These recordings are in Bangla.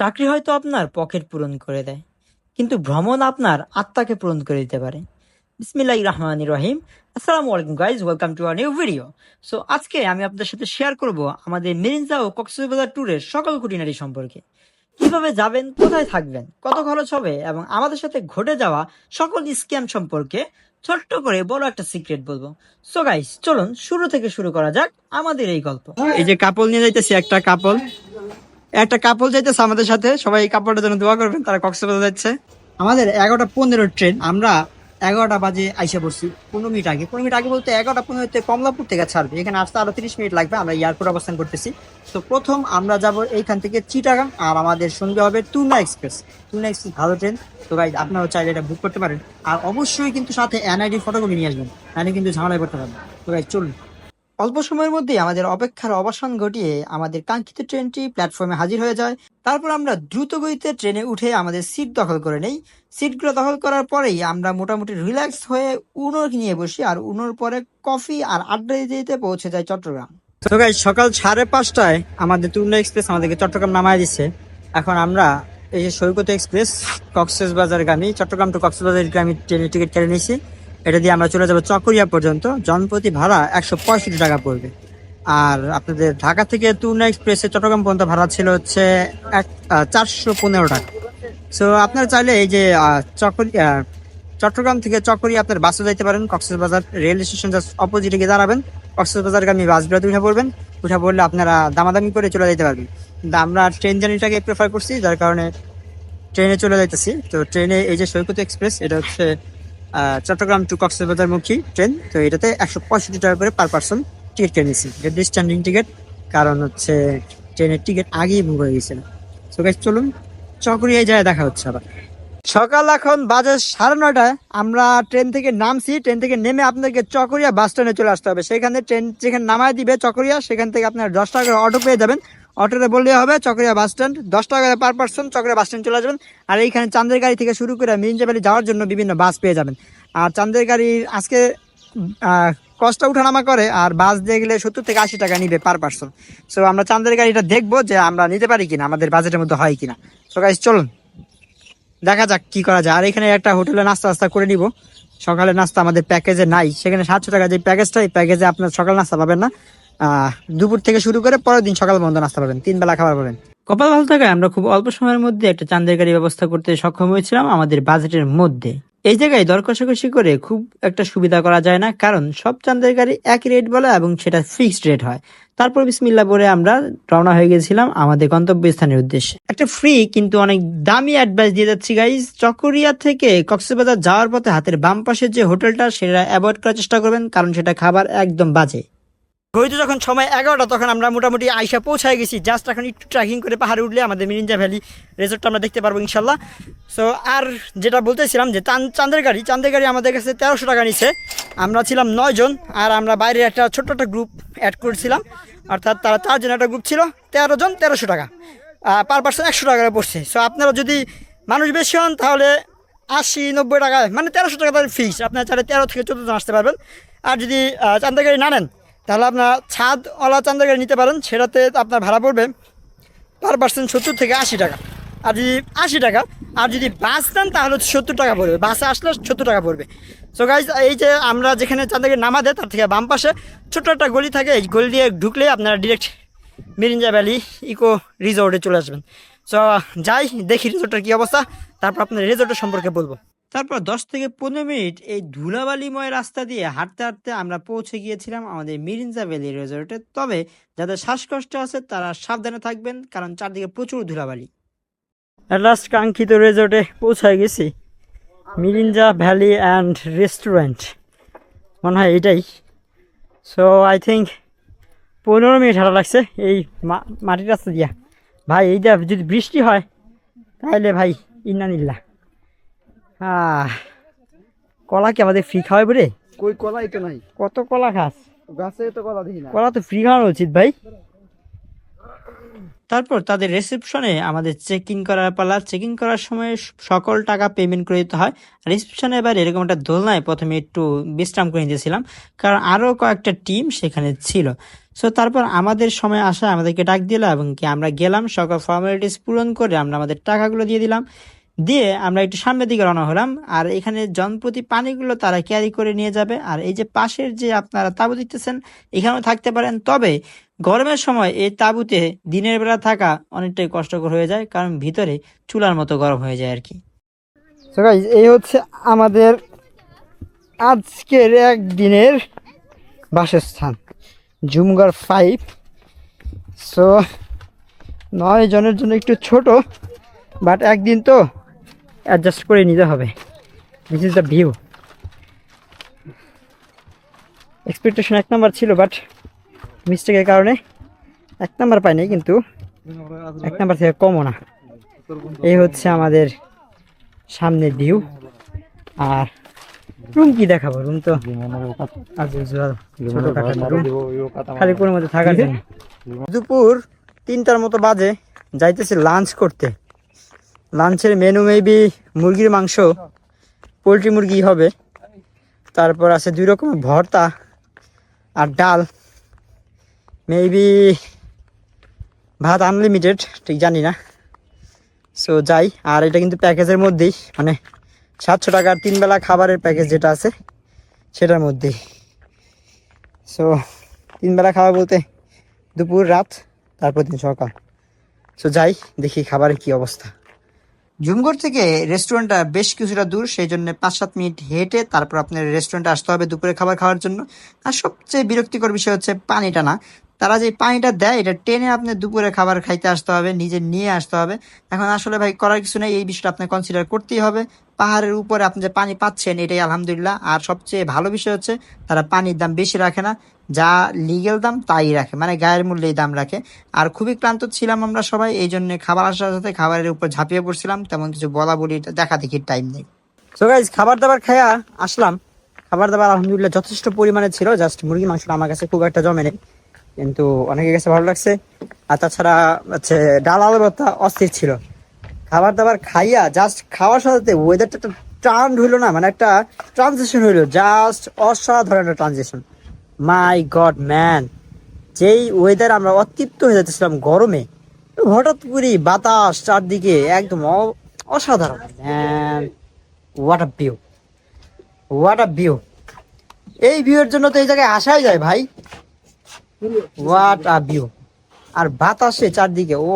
চাকরি হয়তো আপনার পকেট পূরণ করে দেয়, কিন্তু ভ্রমণ আপনার আত্মাকে পূরণ করে দিতে পারে। বিসমিল্লাহ রহমান রহিম। আসসালামু আলাইকুম guys welcome to our new video so আজকে আমি আপনাদের সাথে শেয়ার করব আমাদের মেরিনজা ও কক্সবাজার ট্যুরের সকল খুঁটিনাটি সম্পর্কে। কীভাবে যাবেন, কোথায় থাকবেন, কত খরচ হবে এবং আমাদের সাথে ঘটে যাওয়া সকল স্ক্যাম সম্পর্কে ছোট্ট করে বড় একটা সিক্রেট বলব। সো গাইস চলুন শুরু থেকে শুরু করা যাক আমাদের এই গল্প। এই যে কাপল নিয়ে যাইতেছি একটা কাপল। একটা কাপল যাইতেছে আমাদের সাথে, সবাই এই কাপড়টার জন্য দোয়া করবেন, তারা কক্সবাজার যাচ্ছে। আমাদের এগারোটা পনেরো ট্রেন আমরা এগারোটা বাজে আইসে পড়ছি। পনেরো মিনিট আগে, পনেরো মিনিট আগে বলতে এগারোটা পনেরোতে কমলাপুর থেকে ছাড়বে। এখানে আসতে আরও তিরিশ মিনিট লাগবে, আমরা এয়ারপোর্ট অবস্থান করতেছি। তো প্রথম আমরা যাব এইখান থেকে চিটাগাং, আর আমাদের সঙ্গে হবে টুনা এক্সপ্রেস। টুনা এক্সপ্রেস ভালো ট্রেন তো গাইজ আপনারাও চাইলে এটা বুক করতে পারেন। আর অবশ্যই কিন্তু সাথে এনআইডি ফটোকপি নিয়ে আসবেন এনে কিন্তু ঝামেলায় করতে পারবেন। তো গাইজ চলুন। অল্প সময়ের মধ্যে আমাদের অপেক্ষার অবসান ঘটিয়ে আমাদের কাঙ্ক্ষিত ট্রেনটি প্ল্যাটফর্মে হাজির হয়ে যায়। তারপর আমরা দ্রুত গতিতে ট্রেনে উঠে আমাদের সিট দখল করে নেই। সিটগুলো দখল করার পরেই আমরা মোটামুটি রিল্যাক্স হয়ে উনোর নিয়ে বসি আর উনোর পরে কফি আর আড্ডা দিতে পৌঁছে যায় চট্টগ্রাম। সকাল সাড়ে পাঁচটায় আমাদের তুলনা এক্সপ্রেস আমাদেরকে চট্টগ্রাম নামায় দিচ্ছে এখন আমরা এই যে সৈকত এক্সপ্রেস, কক্সেস বাজারগামী চট্টগ্রাম টু কক্সবাজার গ্রামী ট্রেনের টিকিট কেটে নিয়েছি। এটা দিয়ে আমরা চলে যাব চকরিয়া পর্যন্ত। জনপ্রতি ভাড়া একশো পঁয়ষট্টি টাকা পড়বে। আর আপনাদের ঢাকা থেকে তুলনা এক্সপ্রেসে চট্টগ্রাম পর্যন্ত ভাড়া ছিল হচ্ছে এক চারশো পনেরো টাকা। সো আপনারা চাইলে এই যে আহ, চকরি চট্টগ্রাম থেকে চকরি আপনার বাসে যাইতে পারেন। কক্সবাজার রেল স্টেশন জাস্ট অপোজিটে গিয়ে দাঁড়াবেন। কক্সবাজারগামী বাসগুলোতে উঠে পড়বেন। উঠে পড়লে আপনারা দামাদামি করে চলে যেতে পারবেন। কিন্তু আমরা ট্রেন জার্নিটাকে প্রেফার করছি যার কারণে ট্রেনে চলে যাইতেছি। তো ট্রেনে এই যে সৈকত এক্সপ্রেস এটা হচ্ছে চট্টগ্রাম টু কক্সবাজার মুখী ট্রেন তো এটাতে একশো পঁয়ষট্টি টাকা করে পার পার্সন টিকিট কেটে নিয়েছি। এটা স্ট্যান্ডিং টিকিট কারণ হচ্ছে ট্রেনের টিকিট আগেই বুক হয়ে গেছিল। তো গাইজ চলুন, চকরিয়ায় যায় দেখা হচ্ছে আবার। সকাল এখন বাজে সাড়ে নটায় আমরা ট্রেন থেকে নামছি ট্রেন থেকে নেমে আপনাকে চকরিয়া বাস স্ট্যান্ডে চলে আসতে হবে। সেখানে ট্রেন যেখানে নামায় দিবে চকরিয়া, সেখান থেকে আপনার দশ টাকা করে অটো পেয়ে যাবেন। অটোতে বললে হবে, চকরিয়া বাস স্ট্যান্ড। দশ টাকা per person Chakaria bus stand চলে যাবেন। আর এইখানে চাঁদের গাড়ি থেকে শুরু করে মিরিঞ্জা যাওয়ার জন্য বিভিন্ন বাস পেয়ে যাবেন। আর চাঁদের গাড়ির আজকে কষ্ট উঠানামা করে, আর বাস দিয়ে গেলে সত্তর থেকে আশি টাকা নিবে পার পার্সন সো আমরা চাঁদের গাড়িটা দেখব যে আমরা নিতে পারি কিনা, আমাদের বাজেটের মধ্যে হয় কিনা। সো গাইজ চলুন। দেখা যাক কি করা যায়। আর এখানে একটা হোটেলে নাস্তা নাস্তা করে নিব। সকালে নাস্তা আমাদের প্যাকেজে নাই। সেখানে সাতশো টাকা যে প্যাকেজটা এই প্যাকেজে আপনার সকাল নাস্তা পাবেন না। দুপুর থেকে শুরু করে পরের দিন সকাল পর্যন্ত নাস্তা পাবেন, তিন বেলা খাবার পাবেন। কপাল ভালো থাকায় আমরা খুব অল্প সময়ের মধ্যে একটা চান্দের গাড়ি ব্যবস্থা করতে সক্ষম হয়েছিলাম আমাদের বাজেটের মধ্যে। এই জায়গায় দর কষাকষি করে খুব একটা সুবিধা করা যায় না, কারণ সব চান্দের গাড়ি একই রেট বলে এবং সেটা ফিক্সড রেট হয়। তারপর বিসমিল্লা বলে আমরা রওনা হয়ে গেছিলাম আমাদের গন্তব্যস্থানের উদ্দেশ্যে। একটা ফ্রি কিন্তু অনেক দামি অ্যাডভাইস দিয়ে যাচ্ছি গাইজ চকরিয়া থেকে কক্সবাজার যাওয়ার পথে হাতের বাম পাশের যে হোটেলটা সেটা অ্যাভয়েড করার চেষ্টা করবেন, কারণ সেটা খাবার একদম বাজে। ঘড়িতে যখন সময় এগারোটা তখন আমরা মোটামুটি আইসা পৌঁছায় গেছি। জাস্ট এখন একটু ট্রেকিং করে পাহাড়ে উঠলে আমাদের মিরিঞ্জা ভ্যালি রেজর্টটা আমরা দেখতে পারব ইনশাল্লাহ। সো আর যেটা বলতেছিলাম যে চান- চাঁদের গাড়ি চাঁদের গাড়ি আমাদের কাছে তেরোশো টাকা নিছে। আমরা ছিলাম নয়জন আর আমরা বাইরে একটা ছোট্ট একটা গ্রুপ অ্যাড করেছিলাম। অর্থাৎ তারা চারজন একটা গ্রুপ ছিল তেরো জন তেরোশো টাকা। পার পার্সন একশো টাকা করে পড়ছে। সো আপনারা যদি মানুষ বেশি হন তাহলে আশি নব্বই টাকা মানে তেরোশো টাকা তাদের ফিক্স আপনার চাইলে তেরো থেকে চোদ্দ জন আসতে পারবেন। আর যদি আহ, চাঁদের গাড়ি না নেন তাহলে আপনার ছাদওয়ালা চাঁদের গাড়ি নিতে পারেন, সেটাতে আপনার ভাড়া পড়বে পার পার্সেন্ট সত্তর থেকে আশি টাকা। আর যদি আশি টাকা, আর যদি বাস নেন, তাহলে সত্তর টাকা পড়বে। বাসে আসলে সত্তর টাকা পড়বে। সো গাইজ এই যে আমরা যেখানে চাঁদাকে নামা দেয়, তার থেকে বাম পাশে ছোট্ট একটা গলি থাকে। এই গলি দিয়ে ঢুকলে আপনারা ডিরেক্ট মিরিঞ্জা ভ্যালি ইকো রিসোর্টে চলে আসবেন। সো যাই, দেখি রিসোর্টের কী অবস্থা। তারপর আপনার রিসোর্টের সম্পর্কে বলব। তারপর দশ থেকে পনেরো মিনিট এই ধুলাবালিময় রাস্তা দিয়ে হাঁটতে হাঁটতে আমরা পৌঁছে গিয়েছিলাম আমাদের মিরিঞ্জা ভ্যালি রিসোর্টে। তবে যাদের শ্বাসকষ্ট আছে তারা সাবধানে থাকবেন কারণ চারদিকে প্রচুর ধুলাবালি। লাস্ট কাঙ্ক্ষিত রিসোর্টে পৌঁছায় গেছি। Mirinja valley and restaurant. মনে হয় এটাই। সো আই থিঙ্ক পনেরো মিনিট হাঁটা লাগছে এই মাটির রাস্তা দিয়া। ভাই এই যা যদি বৃষ্টি হয় তাহলে ভাই ইন্না নিল্লা। আহ, কলা কি আমাদের ফ্রি খাওয়াই বলে কই কলাই তো নাই। কত কলা খাস? গাছে তো কলা দেখি না। কলা তো ফ্রি খাওয়ানো উচিত ভাই। তারপর তাদের রিসেপশনে আমাদের চেক ইন করার পালা। চেক ইন করার সময় সকল টাকা পেমেন্ট করে দিতে হয়। রিসেপশনে এবার এরকম একটা দোলনায় প্রথমে একটু বিশ্রাম করে নিতেছিলাম। কারণ আরও কয়েকটা টিম সেখানে ছিল। সো তারপর আমাদের সময় আসা আমাদেরকে ডাক দিল এবং কি আমরা গেলাম সকল ফর্মালিটিস পূরণ করে আমরা আমাদের টাকাগুলো দিয়ে দিলাম। দিয়ে আমরা একটু সামনের দিকে রওনা হলাম। আর এখানে জনপ্রতি পানিগুলো তারা ক্যারি করে নিয়ে যাবে। আর এই যে পাশের যে আপনারা তাঁবু দিতেছেন এখানেও থাকতে পারেন। তবে গরমের সময় এই তাঁবুতে দিনের বেলা থাকা অনেকটাই কষ্টকর হয়ে যায়, কারণ ভিতরে চুলার মতো গরম হয়ে যায় আর কি। এই হচ্ছে আমাদের আজকের একদিনের বাসস্থান জুমগার ফাইভ সো নয় জনের জন্য একটু ছোট বাট একদিন তো অ্যাডজাস্ট করে নিতে হবে। This is the view expectation এক নাম্বার ছিল বাট মিস্টেকের কারণে এক নাম্বার পাইনি কিন্তু এক নাম্বার থেকে কমও না। এই হচ্ছে আমাদের সামনের ভিউ আর রুম কি দেখাবো? রুম তো। খালি কোনো মধ্যে থাকার জন্য। দুপুর তিনটার মতো বাজে যাইতেছে লাঞ্চ করতে। লাঞ্চের মেনু মেবি মুরগির মাংস পোলট্রি মুরগি হবে। তারপর আছে দুই রকম, ভর্তা আর ডাল। মেবি ভাত আনলিমিটেড ঠিক জানি না। সো যাই, আর এটা কিন্তু প্যাকেজের মধ্যেই মানে সাতশো টাকার তিন বেলা খাবারের প্যাকেজ যেটা আছে, সেটার মধ্যেই। সো তিন বেলা খাবার বলতে দুপুর, রাত, তারপর দিন সকাল। সো যাই, দেখি খাবারের কি অবস্থা। জুমগড় থেকে রেস্টুরেন্টটা বেশ কিছুটা দূর, সেই জন্য পাঁচ সাত মিনিট হেঁটে তারপর আপনার রেস্টুরেন্টে আসতে হবে দুপুরে খাবার খাওয়ার জন্য। আর সবচেয়ে বিরক্তিকর বিষয় হচ্ছে পানিটা না। তারা যে পানিটা দেয়, এটা টেনে আপনি দুপুরে খাবার খাইতে আসতে হবে, নিজে নিয়ে আসতে হবে। এখন আসলে ভাই, করার কিছু নেই, এই বিষয়টা আপনার কনসিডার করতেই হবে। পাহাড়ের উপরে আপনি যে পানি পাচ্ছেন, এটাই আলহামদুলিল্লাহ। আর সবচেয়ে ভালো বিষয় হচ্ছে, তারা পানির দাম বেশি রাখে না। যা লিগেল দাম, তাই রাখে। মানে গায়ের মূল্যেই দাম রাখে। আর খুবই ক্লান্ত ছিলাম আমরা সবাই, এই জন্য খাবার আসার সাথে খাবারের উপর ঝাঁপিয়ে পড়ছিলাম। তেমন কিছু বলা বলি দেখা দেখি টাইম নেই। সো গাইজ খাবার দাবার খাইয়া আসলাম। খাবার দাবার আলহামদুলিল্লাহ যথেষ্ট পরিমাণে ছিল। জাস্ট মুরগি মাংসটা আমার কাছে খুব একটা জমে নেই। কিন্তু অনেকের কাছে ভালো লাগছে। আর তাছাড়া হচ্ছে ডাল আলু ভর্তা অস্থির ছিল। খাবার দাবার খাইয়া জাস্ট খাওয়ার সাথে ওয়েদারটা একটা টার্ন হইল না মানে একটা ট্রানজেকশন হইল জাস্ট অসাধারণ একটা ট্রানজেকশন মাই গড ম্যান যেই ওয়েদার আমরা অতৃপ্ত হয়ে যাচ্ছিলাম গরমে, হঠাৎ করে বাতাস চারদিকে একদম অসাধারণ। Man what a view what a view এই ভিউয়ের জন্য তো এই জায়গায় আসাই যায় ভাই। হোয়াট আ ভিউ আর বাতাসে চারদিকে ও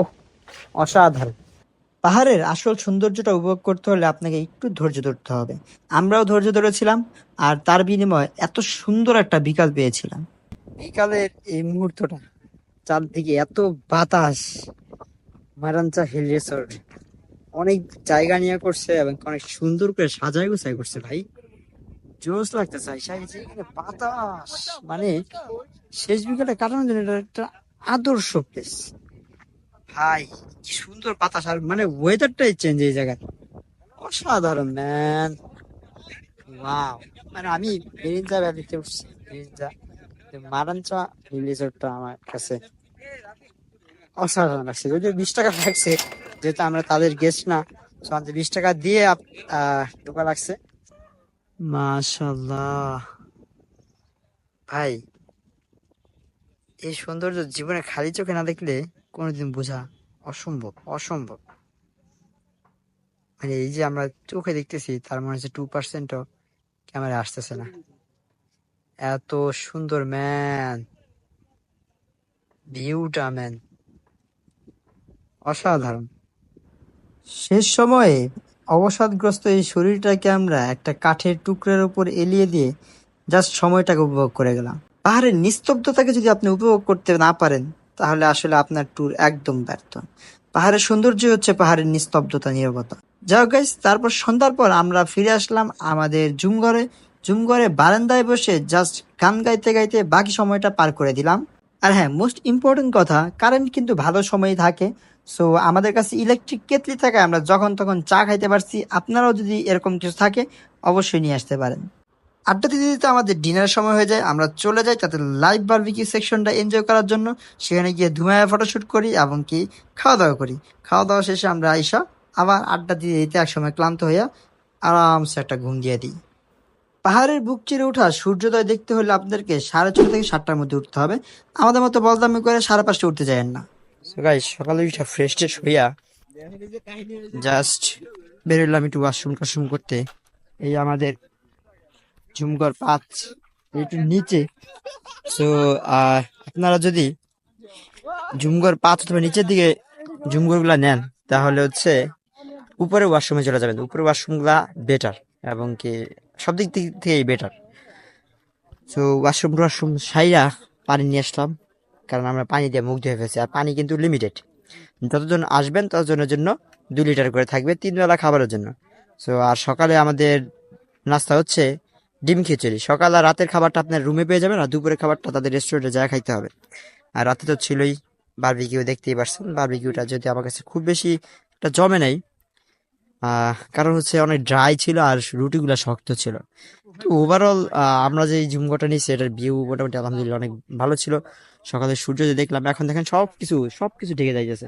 অসাধারণ। পাহাড়ের আসল সৌন্দর্যটা উপভোগ করতে হলে আপনাকে একটু ধৈর্য ধরতে হবে। আমরাও ধৈর্য ধরেছিলাম, আর তার বিনিময়ে এত সুন্দর একটা বিকাল পেয়েছিলাম। বিকালের এই মুহূর্তটা, চারদিকে এত বাতাস, মারাঞ্চা হিল রিসোর্ট। অনেক জায়গা নিয়ে করছে এবং অনেক সুন্দর করে সাজাই গোছাই করছে ভাই। জোস লাগতেছে বাতাস মানে শেষ বিকালে কাটানোর জন্য এটা একটা আদর্শ প্লেস ভাই, কি সুন্দর বাতাস, আর মানে ওয়েদারটাই চেঞ্জ এই জায়গায়। অসাধারণ ম্যান ওয়াও মানে আমি মেরিনজা ভ্যালিতে উঠছি মেরিনজা মারাঞ্চা রিলিজরটা আমার কাছে অসাধারণ লাগছে। যদিও বিশ টাকা লাগছে, যেহেতু আমরা তাদের গেস্ট না আমাদের বিশ টাকা দিয়ে ঢোকা লাগছে। ভাই, এই সৌন্দর্য জীবনে খালি চোখে না দেখলে কোনোদিন বোঝা অসম্ভব অসম্ভব। মানে এই যে আমরা চোখে দেখতেছি, তার মনে হচ্ছে টু পার্সেন্টও ক্যামেরা আসতেছে না। এত সুন্দর ম্যান ভিউটা ম্যান অসাধারণ। শেষ সময়ে অবসাদগ্রস্ত এই শরীরটাকে আমরা একটা কাঠের টুকরের উপর এলিয়ে দিয়ে জাস্ট সময়টাকে উপভোগ করে গেলাম। পাহাড়ের নিস্তব্ধতাকে যদি আপনি উপভোগ করতে না পারেন, তাহলে আসলে আপনার ট্যুর একদম ব্যর্থ। পাহাড়ের সৌন্দর্য হচ্ছে পাহাড়ের নিস্তব্ধতা, নীরবতা। যাই গাইস তারপর সন্ধ্যার পর আমরা ফিরে আসলাম আমাদের জুমঘরে জুমঘরে বারান্দায় বসে জাস্ট গান গাইতে গাইতে বাকি সময়টা পার করে দিলাম। আর হ্যাঁ মোস্ট ইম্পর্টেন্ট কথা কারেন্ট কিন্তু ভালো সময় থাকে। সো আমাদের কাছে ইলেকট্রিক কেতলি থাকে আমরা যখন তখন চা খাইতে পারছি, আপনারাও যদি এরকম কিছু থাকে, অবশ্যই নিয়ে আসতে পারেন। আড্ডা দিতে দিতে আমাদের ডিনার সময় হয়ে যায়, আমরা চলে যাই তাতে লাইভ বারবিকিউ সেকশনটা এনজয় করার জন্য। সেখানে গিয়ে ধুমায়া ফটোশ্যুট করি এবং কি খাওয়া দাওয়া করি। খাওয়া দাওয়া শেষে আমরা আইসা আবার আড্ডা দিতে দিতে একসময় ক্লান্ত হইয়া আরামসে একটা ঘুম দিয়ে দিই। পাহাড়ের বুক চিরে ওঠা সূর্যোদয় দেখতে হলে আপনাদেরকে সাড়ে ছটা থেকে সাতটার মধ্যে উঠতে হবে। আমাদের মতো বলদামি করে সাড়ে পাঁচটা উঠতে যাবেন না। সো গাইস সকালে উঠা ফ্রেশ ট্রেশ হইয়া জাস্ট বেরোলাম একটু ওয়াশরুম টাশরুম করতে। এই আমাদের ঝুমকর পাঁচ একটু নিচে। সো আপনারা যদি ঝুমকর পাঁচ অথবা নিচের দিকে ঝুমকরগুলা নেন, তাহলে হচ্ছে উপরে ওয়াশরুমে চলে যাবেন। উপরে ওয়াশরুমগুলা বেটার এবং কি সব দিক দিক থেকেই বেটার সো ওয়াশরুম ওয়াশরুম সাইরা পানি নিয়ে আসলাম কারণ আমরা পানি দিয়ে মুখ ধুয়ে ফেলছি। আর পানি কিন্তু লিমিটেড যতজন আসবেন ততজনের জন্য দু লিটার করে থাকবে তিন বেলা খাবারের জন্য। সো আর সকালে আমাদের নাস্তা হচ্ছে ডিম খিচুড়ি। সকাল আর রাতের খাবারটা আপনার রুমে পেয়ে যাবেন আর দুপুরের খাবারটা তাদের রেস্টুরেন্টে যা খাইতে হবে। আর রাতে তো ছিলই বারবিকিউ দেখতেই পারছেন। বারবিকিউটা যদি আমার কাছে খুব বেশি একটা জমে আহ, কারণ হচ্ছে অনেক ড্রাই ছিল আর রুটিগুলো শক্ত ছিল। তো ওভারঅল আমরা যে ঝুমকোটা নিয়েছি, এটার ভিউ মোটামুটি আলহামদুলিল্লাহ অনেক ভালো ছিল। সকালে সূর্য যে দেখলাম, এখন দেখেন সব কিছু সব কিছু ঢেকে যাইতেছে।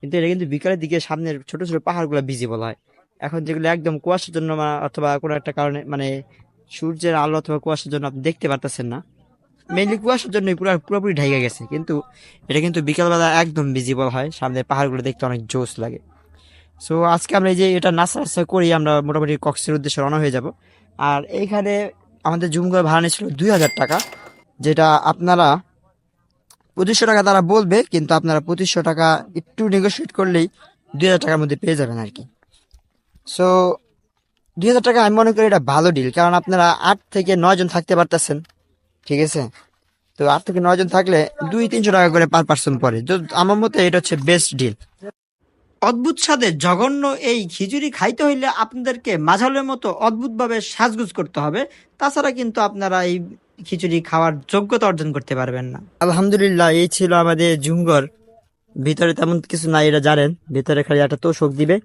কিন্তু এটা কিন্তু বিকালের দিকে সামনের ছোট ছোট পাহাড়গুলো ভিজিবল হয়। এখন যেগুলো একদম কুয়াশার জন্য অথবা কোনো একটা কারণে মানে সূর্যের আলো অথবা কুয়াশার জন্য আপনি দেখতে পারতেছেন না। মেইনলি কুয়াশার জন্যই পুরো, পুরোপুরি ঢেকে গেছে। কিন্তু এটা কিন্তু বিকালবেলা একদম ভিজিবল হয়। সামনের পাহাড়গুলো দেখতে অনেক জোস লাগে। সো আজকে আমরা এই যে এটা নাস্তা নাস্তা করি আমরা মোটামুটি কক্সের উদ্দেশ্যে রওনা হয়ে যাব। আর এইখানে আমাদের জুম করে ভাড়া নিয়েছিল দুই হাজার টাকা, যেটা আপনারা পঁচিশশো টাকা তারা বলবে, কিন্তু আপনারা পঁচিশশো টাকা একটু নেগোসিয়েট করলেই দুই হাজার টাকার মধ্যে পেয়ে যাবেন আর কি। সো দুই হাজার টাকা আমি মনে করি এটা ভালো ডিল কারণ আপনারা আট থেকে নয় জন থাকতে পারতেছেন, ঠিক আছে? তো আট থেকে নয় জন থাকলে দুই তিনশো টাকা করে পার পার্সন পরে তো আমার মতে এটা হচ্ছে বেস্ট ডিল অদ্ভুত স্বাদের জঘন্য এই খিচুড়ি খাইতে হইলে আপনাদেরকে মাঝালের মতো অদ্ভুতভাবে সাজগুজ করতে হবে। তাছাড়া কিন্তু আপনারা এই খিচুড়ি খাওয়ার যোগ্যতা অর্জন করতে পারবেন না। আলহামদুলিল্লাহ, এই ছিল আমাদের জুঙ্গর ভিতরে তেমন কিছু নাই এটা জানেন। ভিতরে খালি একটা তোষক দিবে।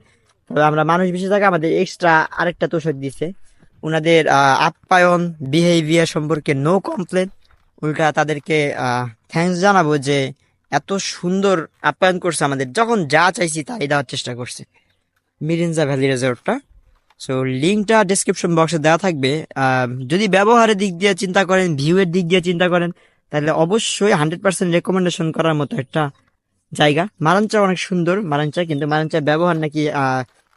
তবে আমরা মানুষ বেশি থাকে আমাদের এক্সট্রা আরেকটা তোষক দিছে। ওনাদের আপ্যায়ন বিহেভিয়ার সম্পর্কে নো কমপ্লেন উল্টা তাদেরকে থ্যাঙ্কস জানাব যে এত সুন্দর আপ্যায়ন করছে আমাদের। যখন যা চাইছি তাই দেওয়ার চেষ্টা করছে। মিরিঞ্জা ভ্যালি রিসোর্টটা সো লিঙ্কটা ডিসক্রিপশন বক্সে দেওয়া থাকবে। যদি ব্যবহারের দিক দিয়ে চিন্তা করেন ভিউয়ের দিক দিয়ে চিন্তা করেন, তাহলে অবশ্যই হান্ড্রেড পার্সেন্ট রেকমেন্ডেশন করার মতো একটা জায়গা। মারাঞ্চা অনেক সুন্দর মারাঞ্চা, কিন্তু মারাঞ্চার ব্যবহার নাকি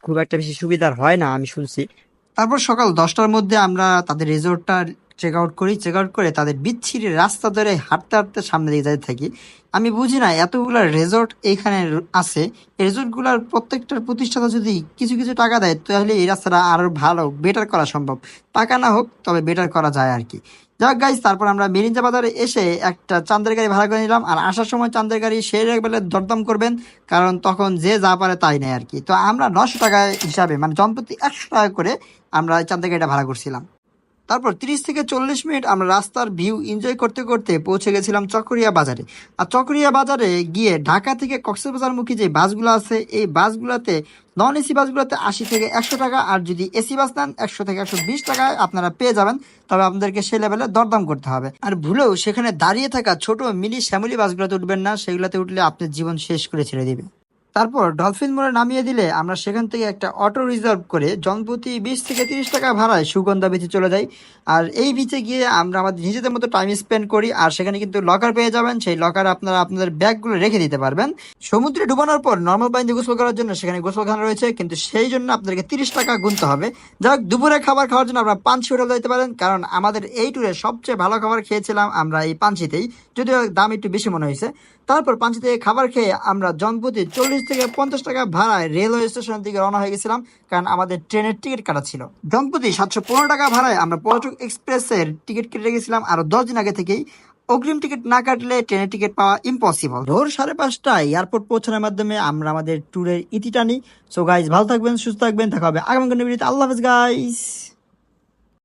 খুব একটা বেশি সুবিধার হয় না, আমি শুনছি। তারপর সকাল দশটার মধ্যে আমরা তাদের রিসোর্টটা চেক আউট করি চেক আউট করে তাদের বিচ্ছিরি রাস্তা ধরে হাঁটতে হাঁটতে সামনে দিকে যেতে থাকি। আমি বুঝি না, এতগুলো রেজর্ট এইখানে আছে। রেজর্টগুলোর প্রত্যেকটার প্রতিষ্ঠাতা যদি কিছু কিছু টাকা দেয়, তাহলে এই রাস্তাটা আরও ভালো বেটার করা সম্ভব। টাকা না হোক, তবে বেটার করা যায় আর কি। যাক গাইজ তারপর আমরা মেরিঞ্জা বাজারে এসে একটা চান্দের গাড়ি ভাড়া করে নিলাম, আর আসার সময় চান্দের গাড়ি সেই বেলে দরদাম করবেন, কারণ তখন যে যা পারে তাই নেয় আর কি। তো আমরা নশো টাকা হিসাবে মানে জনপ্রতি একশো টাকা করে আমরা চান্দের গাড়িটা ভাড়া করছিলাম। তারপর তিরিশ থেকে চল্লিশ মিনিট আমরা রাস্তার ভিউ এনজয় করতে করতে পৌঁছে গেছিলাম চকরিয়া বাজারে। আর চকরিয়া বাজারে গিয়ে ঢাকা থেকে কক্সবাজারমুখী যে বাসগুলো আছে, এই বাসগুলোতে নন এসি বাসগুলোতে আশি থেকে একশো টাকা আর যদি এসি বাস নেন, একশো থেকে একশো বিশ টাকায় আপনারা পেয়ে যাবেন। তবে আপনাদেরকে সে লেভেলে দরদাম করতে হবে। আর ভুলেও সেখানে দাঁড়িয়ে থাকা ছোট মিনি শ্যামলি বাসগুলোতে উঠবেন না, সেগুলোতে উঠলে আপনার জীবন শেষ করে ছেড়ে দিবে। তারপর ডলফিন মোড়ে নামিয়ে দিলে আমরা সেখান থেকে একটা অটো রিজার্ভ করে জনপ্রতি বিশ থেকে তিরিশ টাকা ভাড়ায় সুগন্ধা বিচে চলে যাই। আর এই বিচে গিয়ে আমরা আমাদের নিজেদের মতো টাইম স্পেন্ড করি আর সেখানে কিন্তু লকার পেয়ে যাবেন। সেই লকার আপনারা আপনাদের ব্যাগগুলো রেখে দিতে পারবেন। সমুদ্রে ডুবানোর পর নর্মাল পানিতে গোসল করার জন্য সেখানে গোসলখানা রয়েছে। কিন্তু সেই জন্য আপনাদেরকে তিরিশ টাকা গুনতে হবে। যাক দুপুরে খাবার খাওয়ার জন্য আপনারা পাঞ্চি হোটেল যেতে পারেন। কারণ আমাদের এই ট্যুরে সবচেয়ে ভালো খাবার খেয়েছিলাম আমরা এই পাঞ্চিতেই যদিও দাম একটু বেশি মনে হয়েছে। তারপর পাঞ্চি থেকে খাবার খেয়ে আমরা জনপ্রতি চল্লিশ থেকে পঞ্চাশ টাকা ভাড়ায় রেলওয়ে স্টেশন থেকে রওনা হয়ে গেছিলাম, কারণ আমাদের ট্রেনের টিকিট কাটা ছিল। দম্পতি সাতশো পনেরো টাকা ভাড়ায় আমরা পর্যটক এক্সপ্রেসের টিকিট কেটে গেছিলাম আরও দশ দিন আগে থেকেই। অগ্রিম টিকিট না কাটলে ট্রেনের টিকিট পাওয়া ইম্পসিবল ভোর সাড়ে পাঁচটায় এয়ারপোর্ট পৌঁছানোর মাধ্যমে আমরা আমাদের ট্যুরের ইতি টানি। সো গাইজ ভালো থাকবেন, সুস্থ থাকবেন, দেখা হবে আগামী আল্লাহ হাফেজ গাইস